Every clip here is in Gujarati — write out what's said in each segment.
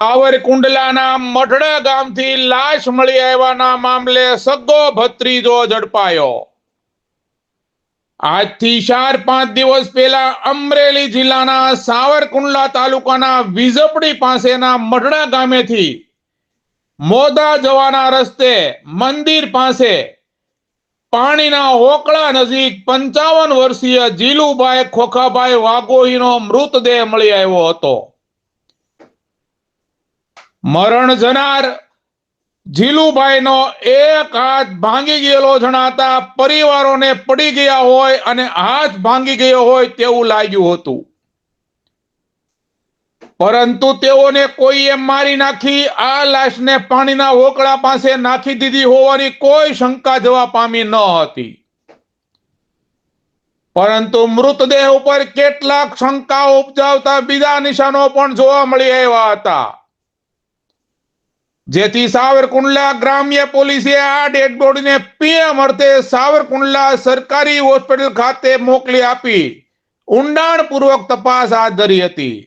આવરકુંડલાના મઢડા ગામથી લાશ મળી આવવાના મામલે સગો ભત્રીજો ઝડપાયો. આજથી ચાર પાંચ દિવસ પહેલા અમરેલી જિલ્લાના સાવરકુંડલા તાલુકાના વિઝપડી પાસેના મઢડા ગામેથી મોદા જવાના રસ્તે મંદિર પાસે પાણીના હોકળા નજીક પંચાવન વર્ષીય જીલુભાઈ ખોખાભાઈ વાઘોહીનો મૃતદેહ મળી આવ્યો હતો. મરણ જનાર જીલુભાઈનો એક હાથ ભાંગી ગયેલો જણાતા પરિવારોને પડી ગયા હોય અને હાથ ભાંગી ગયો હોય તેવું લાગ્યું હતું. પરંતુ તેઓને કોઈએ મારી નાખી, આ લાશને પાણીના હોકળા પાસે નાખી દીધી હોવાની કોઈ શંકા જવા પામી ન હતી. પરંતુ મૃતદેહ ઉપર કેટલાક શંકાઓ ઉપજાવતા બીજા નિશાનો પણ જોવા મળી આવ્યા હતા. જેથી સાવરકુંડલા ગ્રામ્ય પોલીસે આ ડેડ બોડીને પીએમ અર્થે સાવરકુંડલા સરકારી હોસ્પિટલ ખાતે મોકલી આપી. ઊંડાણપૂર્વક તપાસ હાથ ધરી હતી.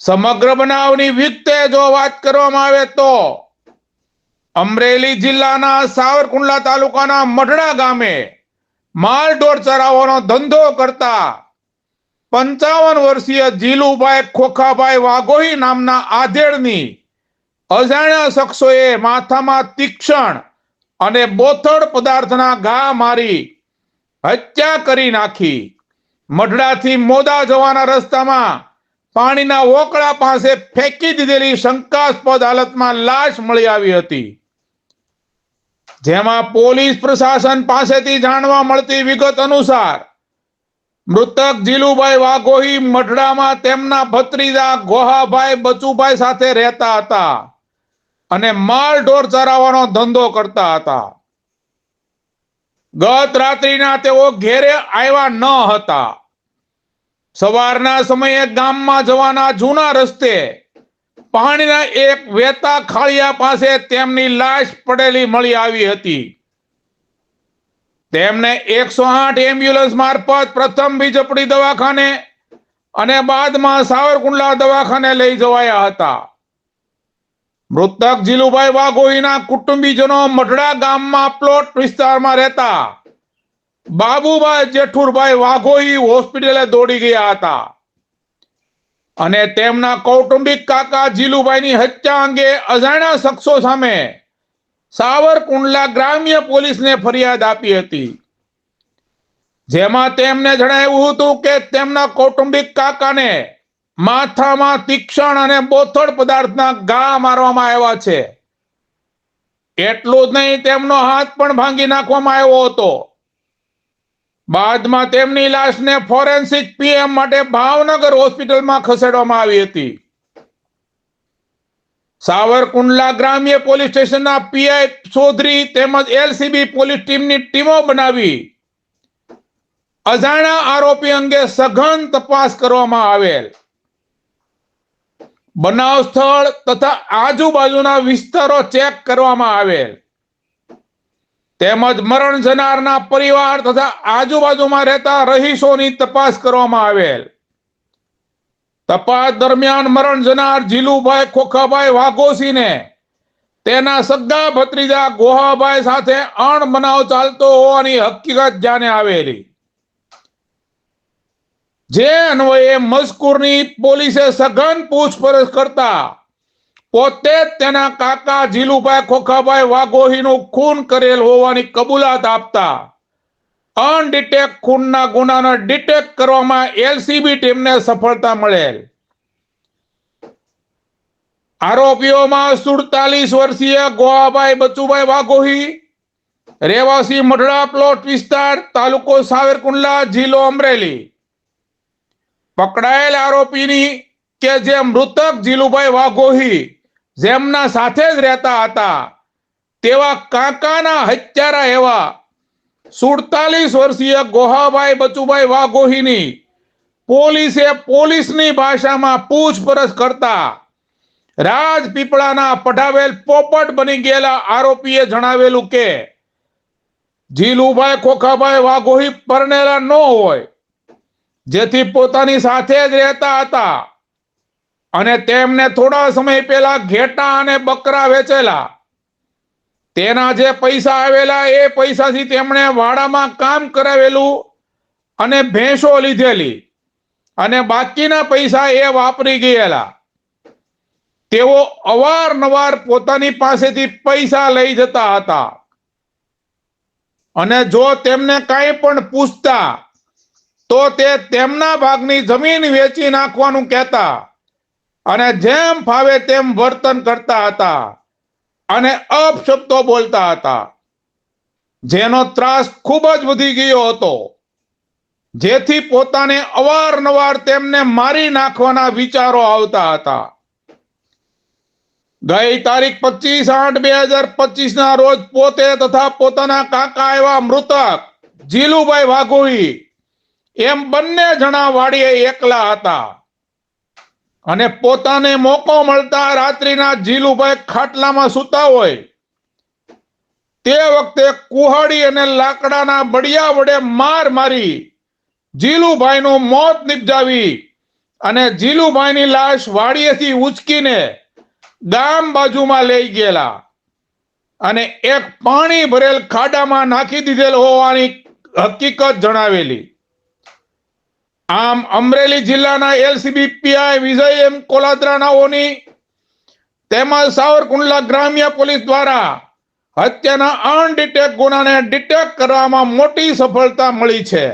સમગ્ર બનાવની વિગતે જો વાત કરવામાં આવે તો અમરેલી જિલ્લાના સાવરકુંડલા તાલુકાના મઢડા ગામે માલ ઢોર ચરાવવાનો ધંધો કરતા પંચાવન વર્ષીય જીલુભાઈ ખોખાભાઈ વાઘોઈ નામના આધેડની અજાણ્યા શખ્સોએ માથામાં તીક્ષણ અને બોથડ પદાર્થના ઘા મારી હત્યા કરી નાખી. મઢડાથી મોદા જવાના રસ્તામાં પાણીના વોકળા પાસે ફેંકી દીધેલી શંકાસ્પદ હાલતમાં લાશ મળી આવી હતી. જેમાં પોલીસ પ્રશાસન પાસેથી જાણવા મળતી વિગત અનુસાર, મૃતક જીલુભાઈ વાઘોહી મઢડામાં તેમના ભત્રીજા ગોહાભાઈ બચુભાઈ સાથે રહેતા હતા. અને માલ ઢોર ચરાવવાનો ધંધો કરતા હતા. ગત રાત્રિના તેઓ ઘેરે આવ્યા ન હતા. સવારના સમયે ગામમાં જવાના જૂના રસ્તે પાણીના એક વેતા ખાળિયા પાસે તેમની લાશ પડેલી મળી આવી હતી. તેમને એકસો આઠ એમ્બ્યુલન્સ મારફત પ્રથમ બીજપડી દવાખાને અને બાદમાં સાવરકુંડલા દવાખાને લઈ જવાયા હતા. મૃતક જીલુભાઈ વાઘોઈના કુટુંબીજનો મઢડા ગામમાં પ્લોટ વિસ્તારમાં રહેતા. બાબુભાઈ જેઠુરભાઈ વાઘોઈ હોસ્પિટલે દોડી ગયા હતા. અને તેમના કૌટુંબિક કાકા જીલુભાઈની હત્યા અંગે અજાણ્યા શખ્સો સામે સાવરકુંડલા ગ્રામ્ય પોલીસને ફરિયાદ આપી હતી. જેમાં તેમને જણાવ્યું હતું કે તેમના કૌટુંબિક કાકાને માથામાં તીક્ષણ અને બોથડ પદાર્થના ગા મારવામાં આવ્યા છે. એટલું જ નહીં, તેમનો હાથ પણ ભાંગી નાખવામાં આવ્યો હતો. બાદમાં તેમની લાશને ફોરેન્સિક પીએમ માટે ભાવનગર હોસ્પિટલમાં ખસેડવામાં આવી હતી. સાવરકુંડલા ગ્રામ્ય પોલીસ સ્ટેશનના પીઆઈ ચૌધરી તેમજ એલસીબી પોલીસ ટીમની ટીમો બનાવી. અજાણ્યા આરોપી અંગે સઘન તપાસ કરવામાં આવેલ. બનાવ સ્થળ તથા આજુબાજુના વિસ્તારો ચેક કરવામાં આવેલ. તેમજ મરણ જનારના પરિવાર તથા આજુબાજુમાં રહેતા રહીશોની તપાસ કરવામાં આવેલ. તપાસ દરમિયાન મરણ જનાર જીલુભાઈ ખોખાભાઈ વાઘોસીને તેના સગા ભત્રીજા ગોહાભાઈ સાથે અણબનાવ ચાલતો હોવાની હકીકત જાણે આવેલી. જે અન્વયે મજકૂરની પોલીસે સઘન પૂછપરછ કરતા, પોતે તેના કાકા જીલુભાઈ ખોખાભાઈ વાઘોહીનું ખૂન કરેલ હોવાની કબૂલાત આપતા અનડિટેક ખૂનના ગુનાને ડિટેક્ટ કરવામાં એલસીબી ટીમને સફળતા મળેલ. આરોપીઓમાં સુડતાલીસ વર્ષીય ગોવાભાઈ બચુભાઈ વાઘોહી, રહેવાસી મઢડા પ્લોટ વિસ્તાર, તાલુકો સાવરકુંડલા, જિલ્લો અમરેલી. પકડાયેલ આરોપીની કે જે મૃતક જીલુભાઈ વાઘોહી જેમના સાથે જ રહેતા હતા, તેવા કાકાના હત્યારા એવા સુડતાલીસ વર્ષીય ગોહાભાઈ બચુભાઈ વાઘોહીની પોલીસે પોલીસની ભાષામાં પૂછપરછ કરતા રાજપીપળાના પઢાવેલ પોપટ બની ગયેલા આરોપીએ જણાવેલું કે, જીલુભાઈ ખોખાભાઈ વાઘોહી પરણેલા ન હોય જેથી પોતાની સાથે જ રહેતા હતા. અને તેમને થોડા સમય પહેલા ઘેટા અને બકરા વેચેલા. તેના જે પૈસા આવેલા એ પૈસાથી તેમણે વાડામાં કામ કરાવેલું અને ભેંસો લીધેલી. અને બાકીના પૈસા એ વાપરી ગયેલા. તેઓ અવારનવાર પોતાની પાસેથી પૈસા લઈ જતા હતા. અને જો તેમને કાંઈ પણ પૂછતા તો તે તેમના ભાગની જમીન વેચી નાખવાનું કહેતા અને જેમ ફાવે તેમ વર્તન કરતા હતા અને અપશબ્દો બોલતા હતા. જેનો ત્રાસ ખૂબ જ વધી ગયો હતો. જેથી પોતાને અવારનવાર તેમને મારી નાખવાના વિચારો આવતા હતા. ગઈ તારીખ પચીસ આઠ બે હજાર પચીસ ના રોજ પોતે તથા પોતાના કાકા એવા મૃતક જીલુભાઈ વાઘોઈ એમ બંને જણા વાડીએ એકલા હતા. અને પોતાને મોકો મળતા રાત્રિના જીલુભાઈ ખાટલામાં સૂતા હોય. તે વખતે કુહાડી અને લાકડાના બડિયા વડે માર મારી જીલુભાઈનું મોત નિપજાવી અને જીલુભાઈની લાશ વાડીએથી ઉચકીને ગામ બાજુમાં લઈ ગયેલા. અને એક પાણી ભરેલ ખાડામાં નાખી દીધેલ હોવાની હકીકત જણાવેલી. આમ અમરેલી જિલ્લાના એલસીબી પીઆઈ વિજય એમ કોલાદરાનાઓની તેમજ સાવરકુંડલા ગ્રામ્ય પોલીસ દ્વારા હત્યાના અનડિટેક ગુનાને ડિટેક્ટ કરવામાં મોટી સફળતા મળી છે.